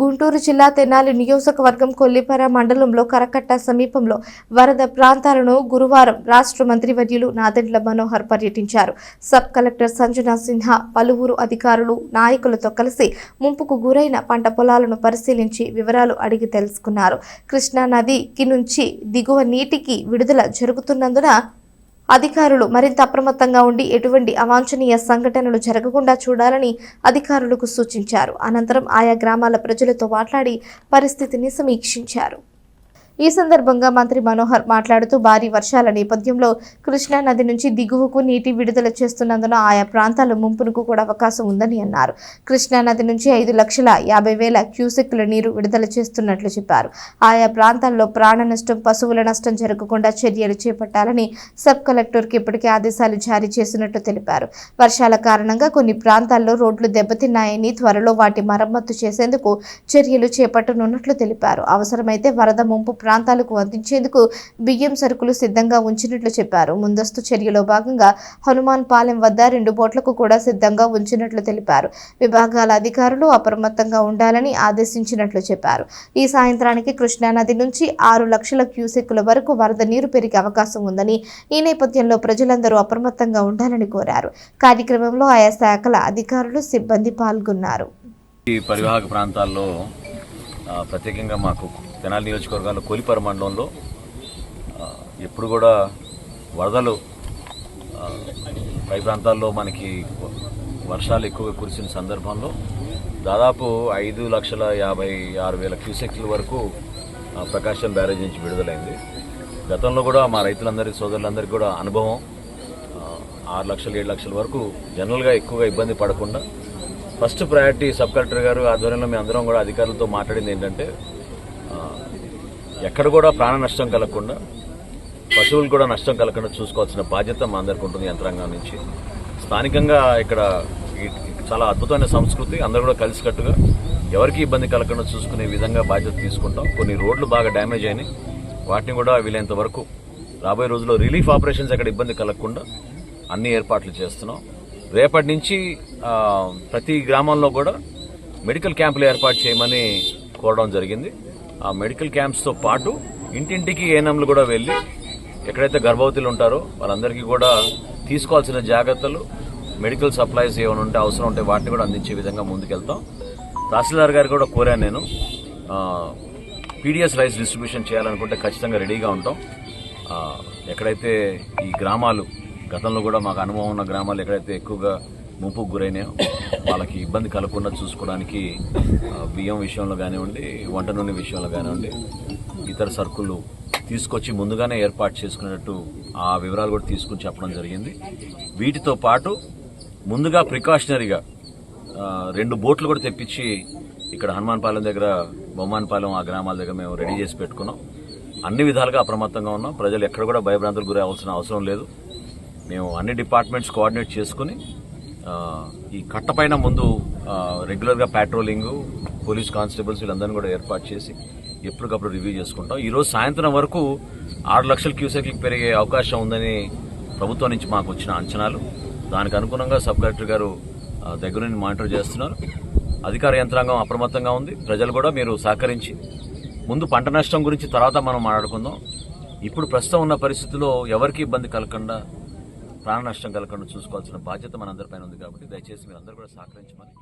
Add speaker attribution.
Speaker 1: గుంటూరు జిల్లా తెనాలి నియోజకవర్గం కొల్లిపర మండలంలో కరకట్ట సమీపంలో వరద ప్రాంతాలను గురువారం రాష్ట్ర మంత్రివర్యులు నాదెండ్ల మనోహర్ పర్యటించారు. సబ్ కలెక్టర్ సంజనా సిన్హా పలువురు అధికారులు నాయకులతో కలిసి ముంపుకు గురైన పంట పొలాలను పరిశీలించి వివరాలు అడిగి తెలుసుకున్నారు. కృష్ణా నదికి నుంచి దిగువ నీటికి విడుదల జరుగుతున్నందున అధికారులు మరింత అప్రమత్తంగా ఉండి ఎటువంటి అవాంఛనీయ సంఘటనలు జరగకుండా చూడాలని అధికారులకు సూచించారు. అనంతరం ఆయా గ్రామాల ప్రజలతో మాట్లాడి పరిస్థితిని సమీక్షించారు. ఈ సందర్భంగా మంత్రి మనోహర్ మాట్లాడుతూ భారీ వర్షాల నేపథ్యంలో కృష్ణా నది నుంచి దిగువకు నీటి విడుదల చేస్తున్నందున ఆయా ప్రాంతాల ముంపునకు కూడా అవకాశం ఉందని అన్నారు. కృష్ణా నది నుంచి ఐదు లక్షల యాభై వేల క్యూసెక్ల నీరు విడుదల చేస్తున్నట్లు చెప్పారు. ఆయా ప్రాంతాల్లో ప్రాణ నష్టం పశువుల నష్టం జరగకుండా చర్యలు చేపట్టాలని సబ్ కలెక్టర్కి ఇప్పటికే ఆదేశాలు జారీ చేసినట్టు తెలిపారు. వర్షాల కారణంగా కొన్ని ప్రాంతాల్లో రోడ్లు దెబ్బతిన్నాయని త్వరలో వాటి మరమ్మతు చేసేందుకు చర్యలు చేపట్టనున్నట్లు తెలిపారు. అవసరమైతే వరద ముంపు ప్రాంతాలకు అందించేందుకు బియ్యం సరుకులు సిద్ధంగా ఉంచినట్లు చెప్పారు. ముందస్తు చర్యలో భాగంగా హనుమాన్ పాలెం వద్ద రెండు బోట్లకు కూడా సిద్ధంగా ఉంచినట్లు తెలిపారు. విభాగాల అధికారులు అప్రమత్తంగా ఉండాలని ఆదేశించినట్లు చెప్పారు. ఈ సాయంత్రానికి కృష్ణానది నుంచి ఆరు లక్షల క్యూసెక్కుల వరకు వరద నీరు పెరిగే అవకాశం ఉందని ఈ నేపథ్యంలో ప్రజలందరూ అప్రమత్తంగా ఉండాలని కోరారు. కార్యక్రమంలో ఆయా శాఖల అధికారులు సిబ్బంది పాల్గొన్నారు.
Speaker 2: ఈ పరివాహక ప్రాంతాల్లో ప్రత్యేకంగా మాకు తెనాలి నియోజకవర్గంలో కోలిపర మండలంలో ఎప్పుడు కూడా వరదలు పై ప్రాంతాల్లో మనకి వర్షాలు ఎక్కువగా కురిసిన సందర్భంలో దాదాపు ఐదు లక్షల యాభై ఆరు వేల క్యూసెక్ల వరకు ప్రకాశం బ్యారేజ్ నుంచి విడుదలైంది. గతంలో కూడా మా రైతులందరికీ సోదరులందరికీ కూడా అనుభవం ఆరు లక్షలు ఏడు లక్షల వరకు జనరల్గా ఎక్కువగా ఇబ్బంది పడకుండా ఫస్ట్ ప్రయారిటీ సబ్ కలెక్టర్ గారు ఆధ్వర్యంలో మేము అందరం కూడా అధికారులతో మాట్లాడింది ఏంటంటే ఎక్కడ కూడా ప్రాణ నష్టం కలగకుండా పశువులు కూడా నష్టం కలగకుండా చూసుకోవాల్సిన బాధ్యత మా అందరికి ఉంటుంది యంత్రాంగం నుంచి. స్థానికంగా ఇక్కడ చాలా అద్భుతమైన సంస్కృతి అందరూ కూడా కలిసికట్టుగా ఎవరికి ఇబ్బంది కలగకుండా చూసుకునే విధంగా బాధ్యత తీసుకుంటాం. కొన్ని రోడ్లు బాగా డ్యామేజ్ అయినాయి. వాటిని కూడా వీలైనంత వరకు రాబోయే రోజుల్లో రిలీఫ్ ఆపరేషన్స్ అక్కడ ఇబ్బంది కలగకుండా అన్ని ఏర్పాట్లు చేస్తున్నాం. రేపటి నుంచి ప్రతి గ్రామంలో కూడా మెడికల్ క్యాంపులు ఏర్పాటు చేయమని కోరడం జరిగింది. ఆ మెడికల్ క్యాంప్స్తో పాటు ఇంటింటికి ఏఎన్ఎంలు కూడా వెళ్ళి ఎక్కడైతే గర్భవతులు ఉంటారో వాళ్ళందరికీ కూడా తీసుకోవాల్సిన జాగ్రత్తలు మెడికల్ సప్లైస్ ఏమైనా ఉంటే అవసరం ఉంటే వాటిని కూడా అందించే విధంగా ముందుకెళ్తాం. తహసీల్దార్ గారు కూడా కోరాను నేను. పీడిఎస్ రైస్ డిస్ట్రిబ్యూషన్ చేయాలనుకుంటే ఖచ్చితంగా రెడీగా ఉంటాం. ఎక్కడైతే ఈ గ్రామాలు గతంలో కూడా మాకు అనుభవం ఉన్న గ్రామాలు ఎక్కడైతే ఎక్కువగా ముంపుకు గురైనా వాళ్ళకి ఇబ్బంది కలగకుండా చూసుకోవడానికి బియ్యం విషయంలో కానివ్వండి వంట నూనె విషయంలో కానివ్వండి ఇతర సరుకులు తీసుకొచ్చి ముందుగానే ఏర్పాటు చేసుకున్నట్టు ఆ వివరాలు కూడా తీసుకుని చెప్పడం జరిగింది. వీటితో పాటు ముందుగా ప్రికాషనరీగా రెండు బోట్లు కూడా తెప్పించి ఇక్కడ హనుమాన్పాలెం దగ్గర బొమ్మాన్పాలెం ఆ గ్రామాల దగ్గర మేము రెడీ చేసి పెట్టుకున్నాం. అన్ని విధాలుగా అప్రమత్తంగా ఉన్నాం. ప్రజలు ఎక్కడ కూడా భయభ్రాంతులకు గురి అవ్వాల్సిన అవసరం లేదు. మేము అన్ని డిపార్ట్మెంట్స్ కోఆర్డినేట్ చేసుకుని ఈ కట్టపైన ముందు రెగ్యులర్గా ప్యాట్రోలింగ్ పోలీస్ కానిస్టేబుల్స్ వీళ్ళందరినీ కూడా ఏర్పాటు చేసి ఎప్పటికప్పుడు రివ్యూ చేసుకుంటాం. ఈరోజు సాయంత్రం వరకు ఆరు లక్షల క్యూసెక్లకు పెరిగే అవకాశం ఉందని ప్రభుత్వం నుంచి మాకు వచ్చిన అంచనాలు. దానికి అనుగుణంగా సబ్ కలెక్టర్ గారు దగ్గర నుండి మానిటర్ చేస్తున్నారు. అధికార యంత్రాంగం అప్రమత్తంగా ఉంది. ప్రజలు కూడా మీరు సహకరించి ముందు పంట నష్టం గురించి తర్వాత మనం మాట్లాడుకుందాం. ఇప్పుడు ప్రస్తుతం ఉన్న పరిస్థితుల్లో ఎవరికి ఇబ్బంది కలగకుండా ప్రాణ నష్టం కలగకుండా చూసుకోవాల్సిన బాధ్యత మనందరిపైన ఉంది కాబట్టి దయచేసి మీరు అందరూ కూడా సహకరించమని